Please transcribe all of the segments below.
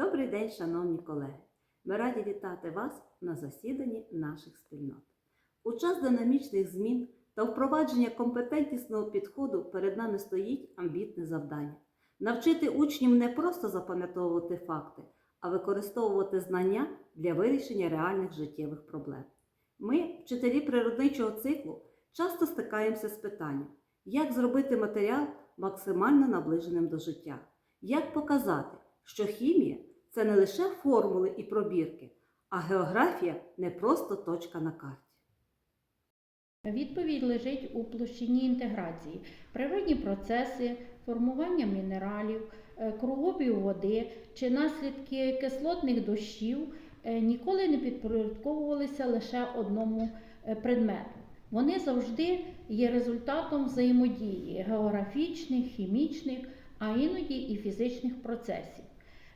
Добрий день, шановні колеги! Ми раді вітати вас на засіданні наших спільнот. У час динамічних змін та впровадження компетентнісного підходу перед нами стоїть амбітне завдання навчити учнів не просто запам'ятовувати факти, а використовувати знання для вирішення реальних життєвих проблем. Ми, вчителі природничого циклу, часто стикаємося з питанням, як зробити матеріал максимально наближеним до життя, як показати, що хімія це не лише формули і пробірки, а географія не просто точка на карті. Відповідь лежить у площині інтеграції. Природні процеси, формування мінералів, е, кругобіг води чи наслідки кислотних дощів е, ніколи не підпорядковувалися лише одному е, предмету. Вони завжди є результатом взаємодії географічних, хімічних, а іноді і фізичних процесів.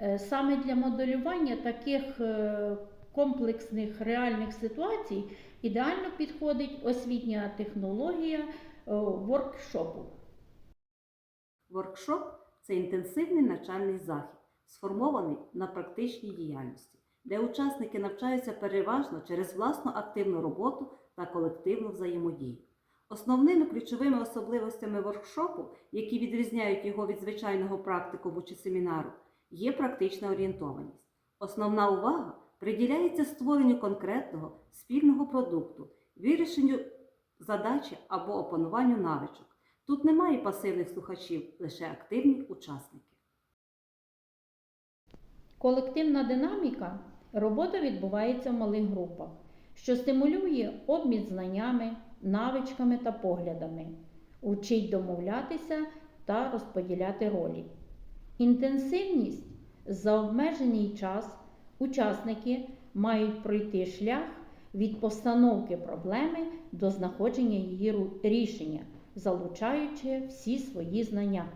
Е, Саме для моделювання таких е, комплексних реальних ситуацій ідеально підходить освітня технологія е, воркшопу. Воркшоп це інтенсивний навчальний захід, сформований на практичній діяльності, де учасники навчаються переважно через власну активну роботу та колективну взаємодію. Основними ключовими особливостями воркшопу, які відрізняють його від звичайного практикуму чи семінару, є практична орієнтованість. Основна увага приділяється створенню конкретного спільного продукту, вирішенню задачі або опануванню навичок. Тут немає пасивних слухачів, лише активні учасники. Колективна динаміка робота відбувається в малих групах, що стимулює обмін знаннями, навичками та поглядами, учить домовлятися та розподіляти ролі. Інтенсивність за обмежений час учасники мають пройти шлях від постановки проблеми до знаходження її рішення, залучаючи всі свої знання.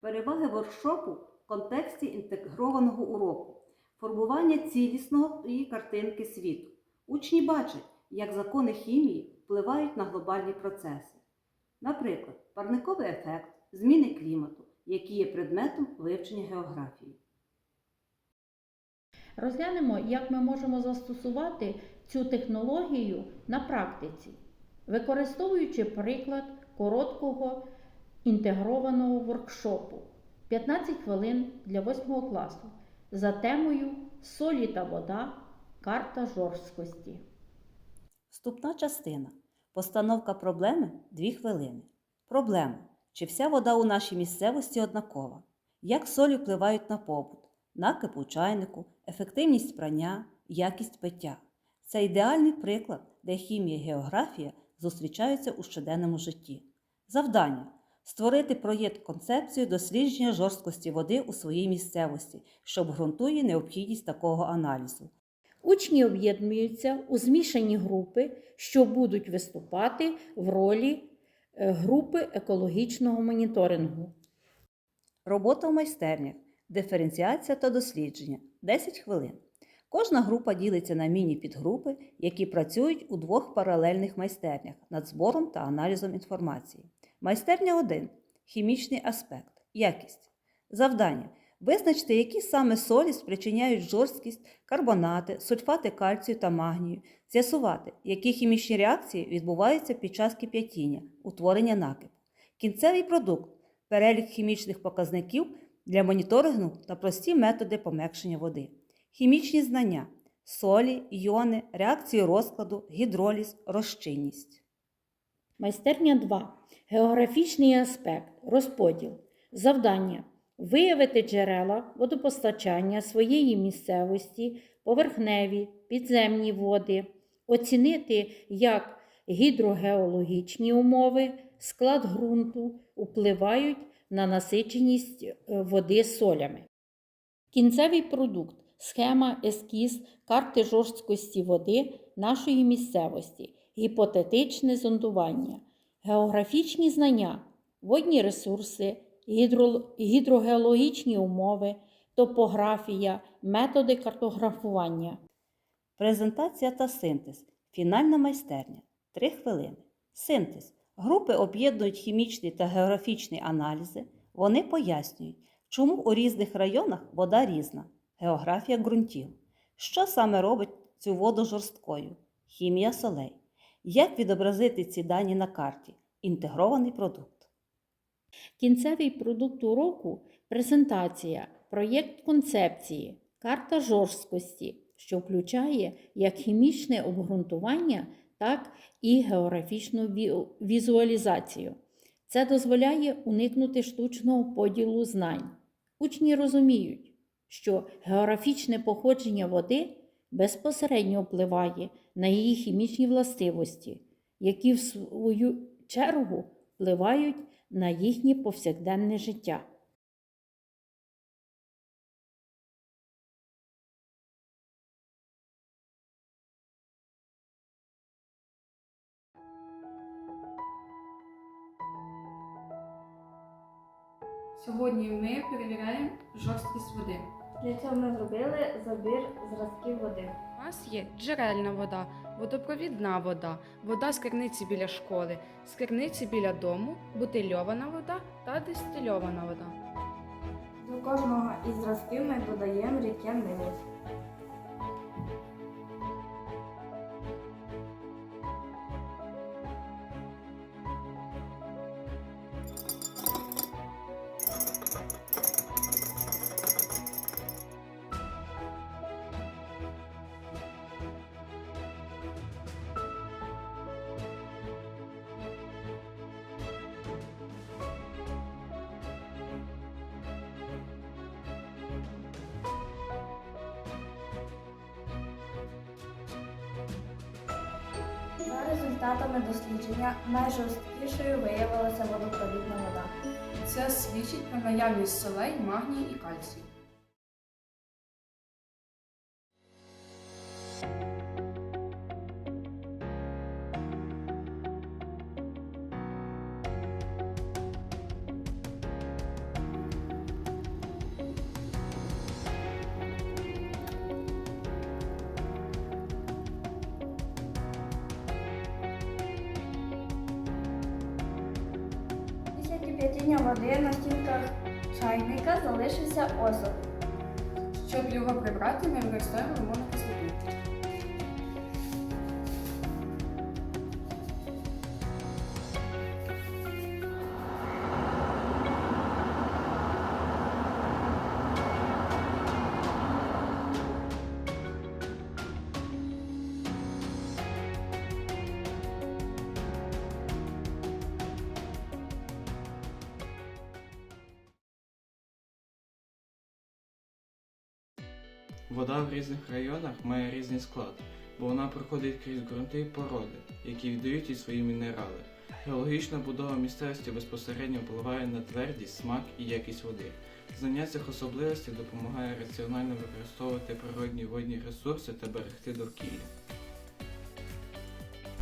Переваги воркшопу в контексті інтегрованого уроку, формування цілісної картинки світу. Учні бачать, як закони хімії впливають на глобальні процеси. Наприклад, парниковий ефект, зміни клімату, які є предметом вивчення географії. Розглянемо, як ми можемо застосувати цю технологію на практиці, використовуючи приклад короткого інтегрованого воркшопу 15 хвилин для 8 класу за темою Солі та вода, карта жорсткості. Вступна частина. Постановка проблеми 2 хвилини. Проблема. Чи вся вода у нашій місцевості однакова? Як солі впливають на побут, накип у чайнику, ефективність прання, якість пиття. Це ідеальний приклад, де хімія і географія зустрічаються у щоденному житті. Завдання створити проєкт концепцію дослідження жорсткості води у своїй місцевості, що обґрунтує необхідність такого аналізу. Учні об'єднуються у змішані групи, що будуть виступати в ролі групи екологічного моніторингу. Робота в майстернях, диференціація та дослідження 10 хвилин. Кожна група ділиться на міні-підгрупи, які працюють у двох паралельних майстернях над збором та аналізом інформації. Майстерня 1. Хімічний аспект. Якість. Завдання. Визначте, які саме солі спричиняють жорсткість, карбонати, сульфати кальцію та магнію. З'ясувати, які хімічні реакції відбуваються під час кип'ятіння, утворення накипу. Кінцевий продукт перелік хімічних показників для моніторингу та прості методи пом'якшення води. Хімічні знання солі, іони, реакції розкладу, гідроліз, розчинність. Майстерня 2. Географічний аспект. Розподіл. Завдання. Виявити джерела водопостачання своєї місцевості, поверхневі, підземні води, оцінити, як гідрогеологічні умови, склад ґрунту впливають на насиченість е, води солями. Кінцевий продукт схема ескіз карти жорсткості води нашої місцевості, гіпотетичне зондування, географічні знання, водні ресурси, гідро- гідрогеологічні умови, топографія, методи картографування. Презентація та синтез. Фінальна майстерня. 3 хвилини. Синтез. Групи об'єднують хімічні та географічні аналізи. Вони пояснюють, Чому у різних районах вода різна? Географія ґрунтів. Що саме робить цю воду жорсткою? Хімія солей. Як відобразити ці дані на карті? Інтегрований продукт. Кінцевий продукт уроку презентація, проєкт концепції, карта жорсткості, що включає як хімічне обґрунтування, так і географічну візуалізацію. Це дозволяє уникнути штучного поділу знань. Учні розуміють, що географічне походження води безпосередньо впливає на її хімічні властивості, які в свою чергу впливають на їхнє повсякденне життя. Сьогодні ми перевіряємо жорсткість води. Для цього ми зробили забір зразків води. У нас є джерельна вода, водопровідна вода, вода з керниці біля школи, з біля дому, бутильована вода та дистильована вода. До кожного із зразків ми додаємо рідке мило. За результатами дослідження найжорсткішою виявилася водопровідна вода. Це свідчить про наявність солей, магній і кальцію. Кип'ятіння води на стінках чайника залишився осад. Щоб його прибрати, ми використовуємо лимонну кислоту. Вода в різних районах має різний склад, бо вона проходить крізь ґрунти і породи, які віддають їй свої мінерали. Геологічна будова місцевості безпосередньо впливає на твердість, смак і якість води. Знання цих особливостей допомагає раціонально використовувати природні водні ресурси та берегти довкілля.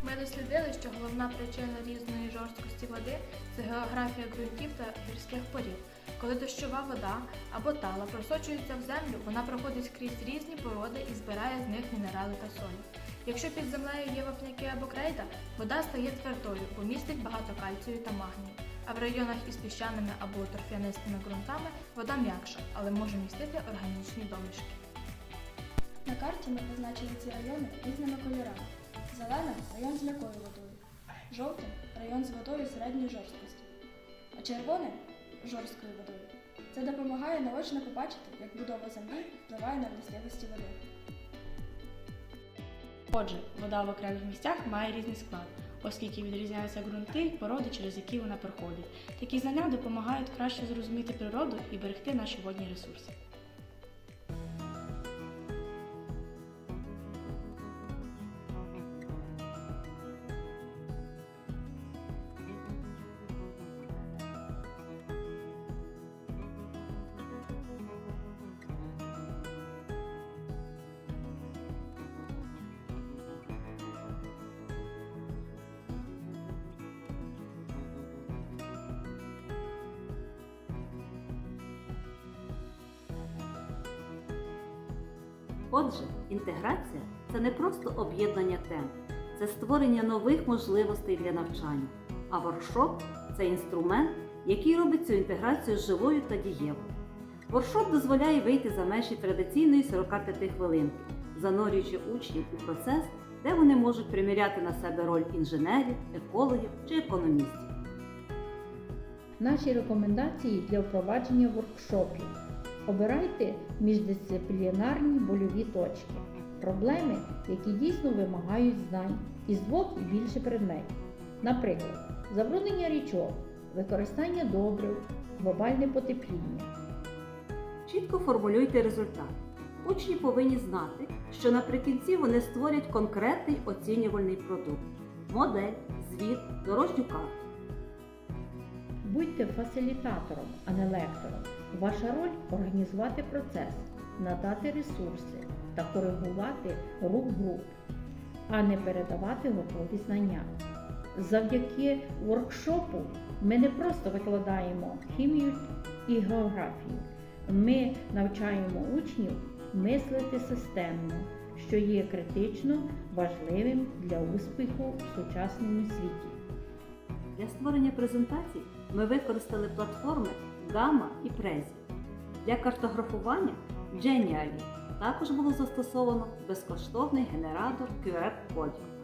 Ми дослідили, що головна причина різної жорсткості води це географія ґрунтів та гірських порід. Коли дощова вода або тала просочується в землю, вона проходить крізь різні породи і збирає з них мінерали та солі. Якщо під землею є вапняки або крейда, вода стає твердою, бо містить багато кальцію та магнію. А в районах із піщаними або торфянистими ґрунтами вода м'якша, але може містити органічні домішки. На карті ми позначили ці райони різними кольорами. Зеленим район з м'якою водою, жовтим район з водою середньої жорсткості, а червоним жорсткою водою. Це допомагає наочно побачити, як будова землі впливає на властивості води. Отже, вода в окремих місцях має різний склад, оскільки відрізняються ґрунти і породи, через які вона проходить. Такі знання допомагають краще зрозуміти природу і берегти наші водні ресурси. Отже, інтеграція це не просто об'єднання тем, це створення нових можливостей для навчання. А воркшоп це інструмент, який робить цю інтеграцію живою та дієвою. Воркшоп дозволяє вийти за межі традиційної 45 хвилинки, занурюючи учнів у процес, де вони можуть приміряти на себе роль інженерів, екологів чи економістів. Наші рекомендації для впровадження воркшопів. Обирайте міждисциплінарні больові точки, проблеми, які дійсно вимагають знань із двох і більше предметів. Наприклад, забруднення річок, використання добрив, глобальне потепління. Чітко формулюйте результат. Учні повинні знати, що наприкінці вони створять конкретний оцінювальний продукт модель, звіт, дорожню карту. Будьте фасилітатором, а не лектором. Ваша роль організувати процес, надати ресурси та коригувати рух груп, а не передавати готові знання. Завдяки воркшопу ми не просто викладаємо хімію і географію, ми навчаємо учнів мислити системно, що є критично важливим для успіху в сучасному світі. Для створення презентацій ми використали платформи Gamma і презі. Для картографування Genially також було застосовано безкоштовний генератор QR-кодів.